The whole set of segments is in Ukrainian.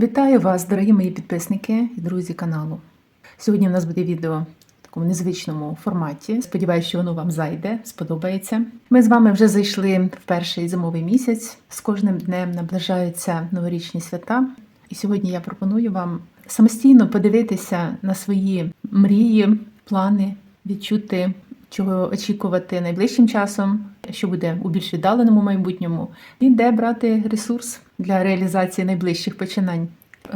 Вітаю вас, дорогі мої підписники і друзі каналу. Сьогодні в нас буде відео в такому незвичному форматі. Сподіваюся, що воно вам зайде, сподобається. Ми з вами вже зайшли в перший зимовий місяць. З кожним днем наближаються новорічні свята. І сьогодні я пропоную вам самостійно подивитися на свої мрії, плани, відчути, чого очікувати найближчим часом, що буде у більш віддаленому майбутньому, і де брати ресурс для реалізації найближчих починань.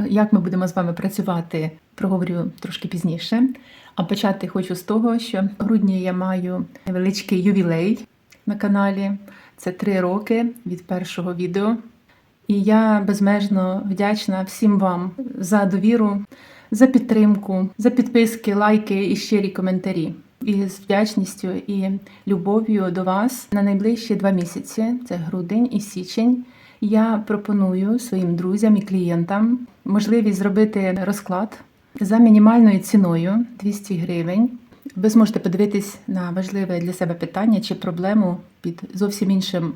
Як ми будемо з вами працювати, проговорю трошки пізніше. А почати хочу з того, що в грудні я маю невеличкий ювілей на каналі. Це три роки від першого відео. І я безмежно вдячна всім вам за довіру, за підтримку, за підписки, лайки і щирі коментарі. І з вдячністю і любов'ю до вас на найближчі два місяці це грудень і січень. Я пропоную своїм друзям і клієнтам можливість зробити розклад за мінімальною ціною 200 гривень. Ви зможете подивитись на важливе для себе питання чи проблему під зовсім іншим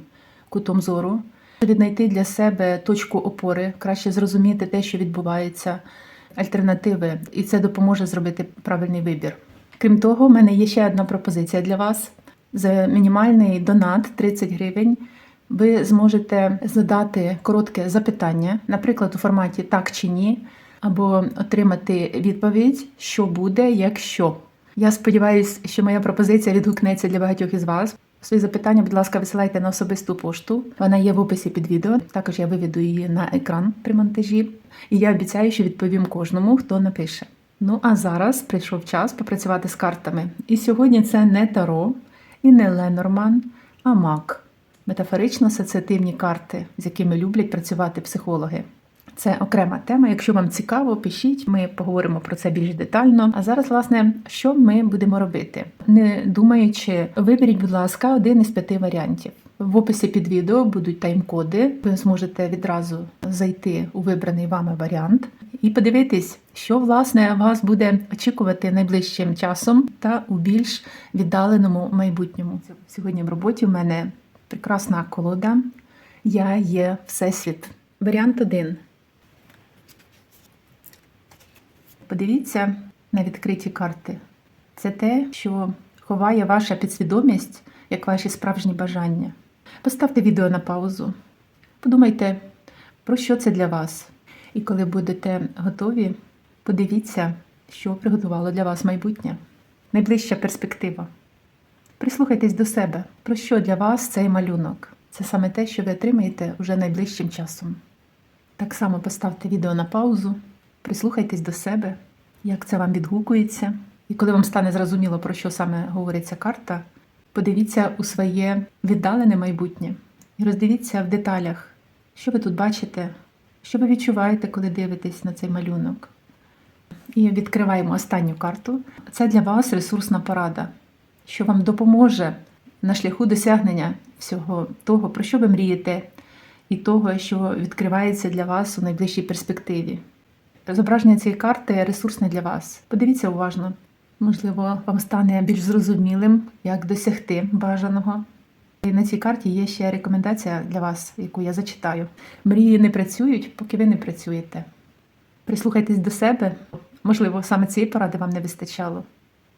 кутом зору, віднайти для себе точку опори, краще зрозуміти те, що відбувається, альтернативи, і це допоможе зробити правильний вибір. Крім того, в мене є ще одна пропозиція для вас. За мінімальний донат 30 гривень ви зможете задати коротке запитання, наприклад, у форматі так чи ні, або отримати відповідь, що буде, якщо. Я сподіваюся, що моя пропозиція відгукнеться для багатьох із вас. Свої запитання, будь ласка, висилайте на особисту пошту. Вона є в описі під відео. Також я виведу її на екран при монтажі. І я обіцяю, що відповім кожному, хто напише. Ну а зараз прийшов час попрацювати з картами. І сьогодні це не Таро і не Ленорман, а Мак. Метафорично-асоціативні карти, з якими люблять працювати психологи. Це окрема тема. Якщо вам цікаво, пишіть, ми поговоримо про це більш детально. А зараз, власне, що ми будемо робити? Не думаючи, виберіть, будь ласка, один із п'яти варіантів. В описі під відео будуть тайм-коди. Ви зможете відразу зайти у вибраний вами варіант і подивитись, що власне вас буде очікувати найближчим часом та у більш віддаленому майбутньому. Сьогодні в роботі в мене прекрасна колода. Я є Всесвіт. Варіант 1. Подивіться на відкриті карти. Це те, що ховає ваша підсвідомість як ваші справжні бажання. Поставте відео на паузу. Подумайте, про що це для вас. І коли будете готові, подивіться, що приготувало для вас майбутнє. Найближча перспектива. Прислухайтесь до себе, про що для вас цей малюнок. Це саме те, що ви отримаєте вже найближчим часом. Так само поставте відео на паузу, прислухайтесь до себе, як це вам відгукується. І коли вам стане зрозуміло, про що саме говориться карта, подивіться у своє віддалене майбутнє і роздивіться в деталях, що ви тут бачите, що ви відчуваєте, коли дивитесь на цей малюнок. І відкриваємо останню карту. Це для вас ресурсна порада, що вам допоможе на шляху досягнення всього того, про що ви мрієте, і того, що відкривається для вас у найближчій перспективі. Зображення цієї карти ресурсне для вас. Подивіться уважно. Можливо, вам стане більш зрозумілим, як досягти бажаного. І на цій карті є ще рекомендація для вас, яку я зачитаю. Мрії не працюють, поки ви не працюєте. Прислухайтесь до себе. Можливо, саме цієї поради вам не вистачало.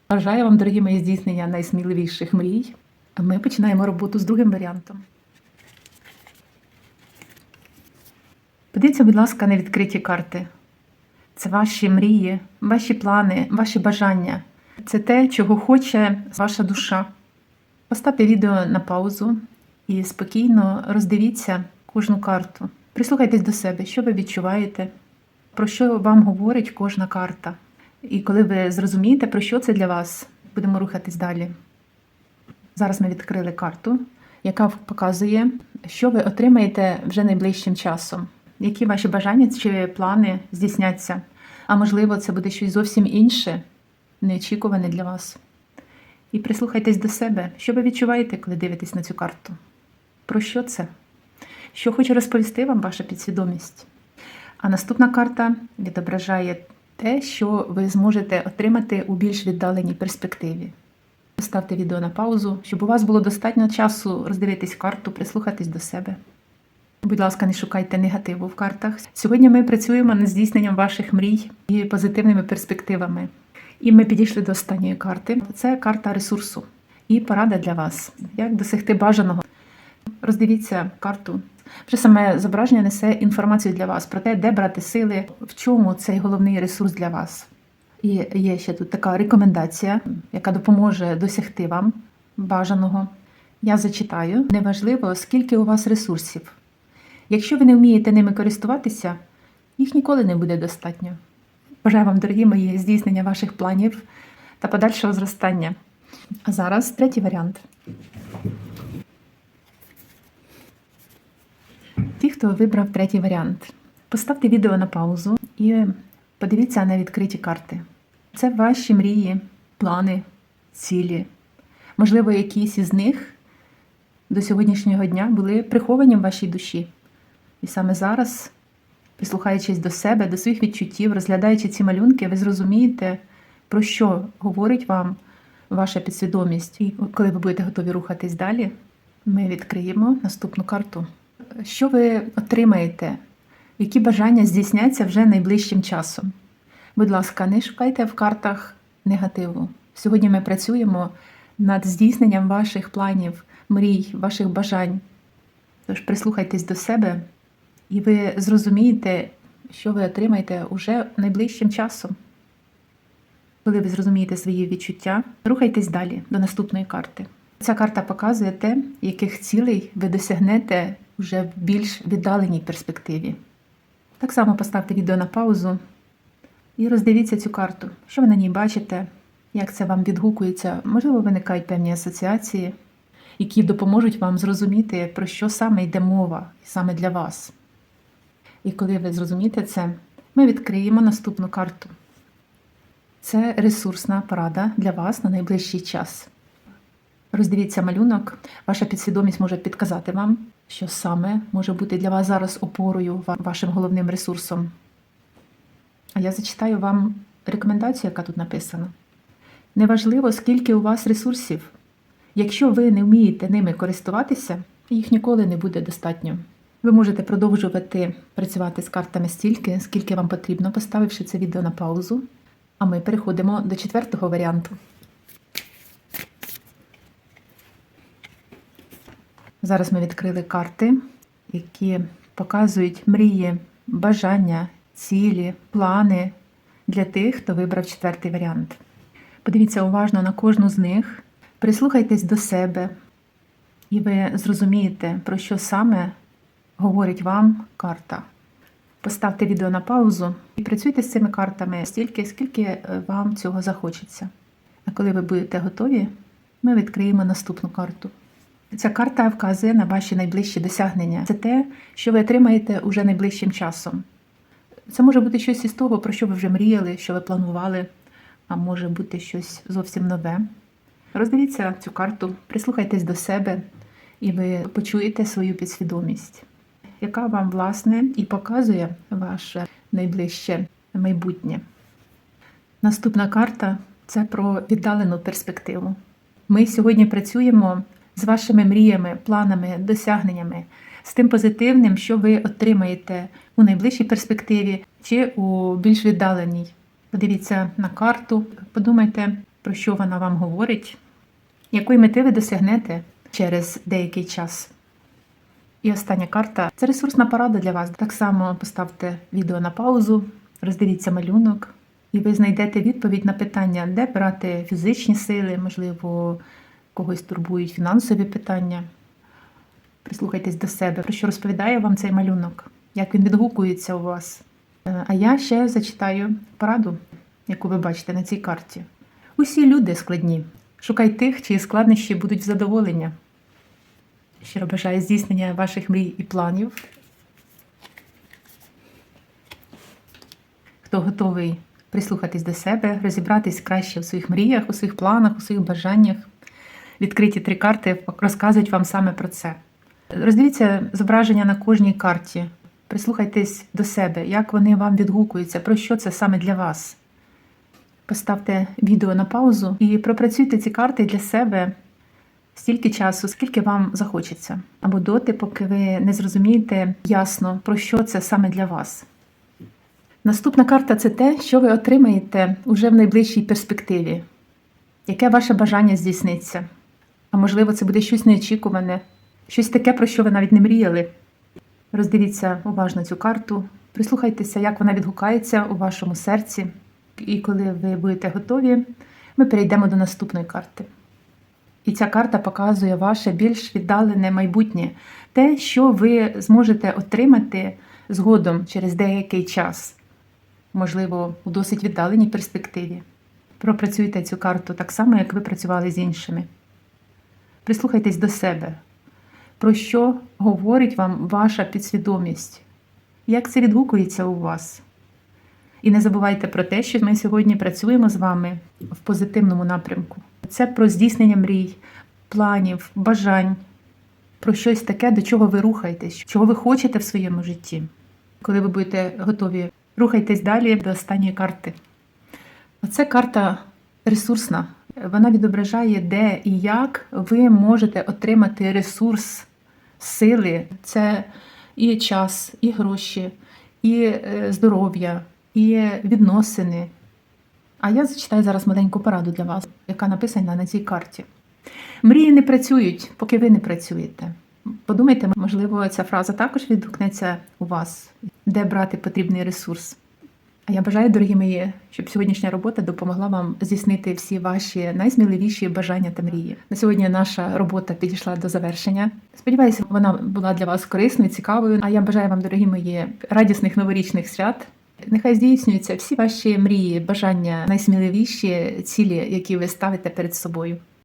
Бажаю вам, дорогі мої здійснення найсміливіших мрій. А ми починаємо роботу з другим варіантом. Подивіться, будь ласка, на відкриті карти. Це ваші мрії, ваші плани, ваші бажання. Це те, чого хоче ваша душа. Поставте відео на паузу і спокійно роздивіться кожну карту. Прислухайтесь до себе, що ви відчуваєте, про що вам говорить кожна карта. І коли ви зрозумієте, про що це для вас, будемо рухатись далі. Зараз ми відкрили карту, яка показує, що ви отримаєте вже найближчим часом, які ваші бажання чи плани здійсняться. А можливо, це буде щось зовсім інше, неочікуване для вас. І прислухайтесь до себе, що ви відчуваєте, коли дивитесь на цю карту. Про що це? Що хоче розповісти вам ваша підсвідомість? А наступна карта відображає те, що ви зможете отримати у більш віддаленій перспективі. Ставте відео на паузу, щоб у вас було достатньо часу роздивитись карту, прислухатись до себе. Будь ласка, не шукайте негативу в картах. Сьогодні ми працюємо над здійсненням ваших мрій і позитивними перспективами. І ми підійшли до останньої карти. Це карта ресурсу і порада для вас, як досягти бажаного. Роздивіться карту. Вже саме зображення несе інформацію для вас про те, де брати сили, в чому цей головний ресурс для вас. І є ще тут така рекомендація, яка допоможе досягти вам бажаного. Я зачитаю: неважливо, скільки у вас ресурсів. Якщо ви не вмієте ними користуватися, їх ніколи не буде достатньо. Бажаю вам, дорогі мої, здійснення ваших планів та подальшого зростання. А зараз третій варіант. Ті, хто вибрав третій варіант, поставте відео на паузу і подивіться на відкриті карти. Це ваші мрії, плани, цілі. Можливо, якісь із них до сьогоднішнього дня були приховані в вашій душі. І саме зараз, прислухаючись до себе, до своїх відчуттів, розглядаючи ці малюнки, ви зрозумієте, про що говорить вам ваша підсвідомість. І коли ви будете готові рухатись далі, ми відкриємо наступну карту. Що ви отримаєте? Які бажання здійсняться вже найближчим часом? Будь ласка, не шукайте в картах негативу. Сьогодні ми працюємо над здійсненням ваших планів, мрій, ваших бажань. Тож прислухайтесь до себе, і ви зрозумієте, що ви отримаєте уже найближчим часом. Коли ви зрозумієте свої відчуття, рухайтесь далі до наступної карти. Ця карта показує те, яких цілей ви досягнете вже в більш віддаленій перспективі. Так само поставте відео на паузу і роздивіться цю карту, що ви на ній бачите, як це вам відгукується. Можливо, виникають певні асоціації, які допоможуть вам зрозуміти, про що саме йде мова саме для вас. І коли ви зрозумієте це, ми відкриємо наступну карту. Це ресурсна порада для вас на найближчий час. Роздивіться малюнок, ваша підсвідомість може підказати вам, що саме може бути для вас зараз опорою, вашим головним ресурсом. А я зачитаю вам рекомендацію, яка тут написана. Неважливо, скільки у вас ресурсів. Якщо ви не вмієте ними користуватися, їх ніколи не буде достатньо. Ви можете продовжувати працювати з картами стільки, скільки вам потрібно, поставивши це відео на паузу. А ми переходимо до четвертого варіанту. Зараз ми відкрили карти, які показують мрії, бажання, цілі, плани для тих, хто вибрав четвертий варіант. Подивіться уважно на кожну з них, прислухайтесь до себе, і ви зрозумієте, про що саме говорить вам карта. Поставте відео на паузу і працюйте з цими картами стільки, скільки вам цього захочеться. А коли ви будете готові, ми відкриємо наступну карту. Ця карта вказує на ваші найближчі досягнення. Це те, що ви отримаєте уже найближчим часом. Це може бути щось із того, про що ви вже мріяли, що ви планували, а може бути щось зовсім нове. Роздивіться цю карту, прислухайтесь до себе, і ви почуєте свою підсвідомість, яка вам, власне, і показує ваше найближче майбутнє. Наступна карта це про віддалену перспективу. Ми сьогодні працюємо з вашими мріями, планами, досягненнями, з тим позитивним, що ви отримаєте у найближчій перспективі чи у більш віддаленій. Подивіться на карту, подумайте, про що вона вам говорить, якої мети ви досягнете через деякий час. І остання карта це ресурсна порада для вас. Так само поставте відео на паузу, роздивіться малюнок, і ви знайдете відповідь на питання, де брати фізичні сили, можливо, когось турбують фінансові питання. Прислухайтесь до себе, про що розповідає вам цей малюнок, як він відгукується у вас. Е, А я ще зачитаю пораду, яку ви бачите на цій карті. Усі люди складні. Шукай тих, чиї складнощі будуть в задоволення. Щиро бажаю здійснення ваших мрій і планів. Хто готовий прислухатись до себе, розібратись краще у своїх мріях, у своїх планах, у своїх бажаннях. Відкриті три карти розказують вам саме про це. Роздивіться зображення на кожній карті. Прислухайтесь до себе, як вони вам відгукуються, про що це саме для вас. Поставте відео на паузу і пропрацюйте ці карти для себе стільки часу, скільки вам захочеться, або доти, поки ви не зрозумієте ясно, про що це саме для вас. Наступна карта це те, що ви отримаєте уже в найближчій перспективі. Яке ваше бажання здійсниться? А можливо, це буде щось неочікуване, щось таке, про що ви навіть не мріяли. Роздивіться уважно цю карту, прислухайтеся, як вона відгукається у вашому серці. І коли ви будете готові, ми перейдемо до наступної карти. І ця карта показує ваше більш віддалене майбутнє, те, що ви зможете отримати згодом через деякий час, можливо, у досить віддаленій перспективі. Пропрацюйте цю карту так само, як ви працювали з іншими. Прислухайтесь до себе, про що говорить вам ваша підсвідомість, як це відгукується у вас. І не забувайте про те, що ми сьогодні працюємо з вами в позитивному напрямку. Це про здійснення мрій, планів, бажань, про щось таке, до чого ви рухаєтесь, чого ви хочете в своєму житті. Коли ви будете готові, рухайтесь далі до останньої карти. Оце карта ресурсна. Вона відображає, де і як ви можете отримати ресурс, сили. Це і час, і гроші, і е, здоров'я, і відносини. А я зачитаю зараз маленьку пораду для вас, яка написана на цій карті. Мрії не працюють, поки ви не працюєте. Подумайте, можливо, ця фраза також відгукнеться у вас, де брати потрібний ресурс. А я бажаю, дорогі мої, щоб сьогоднішня робота допомогла вам здійснити всі ваші найсміливіші бажання та мрії. На сьогодні наша робота підійшла до завершення. Сподіваюся, вона була для вас корисною, цікавою. А я бажаю вам, дорогі мої, радісних новорічних свят. Нехай здійснюються всі ваші мрії, бажання, найсміливіші цілі, які ви ставите перед собою.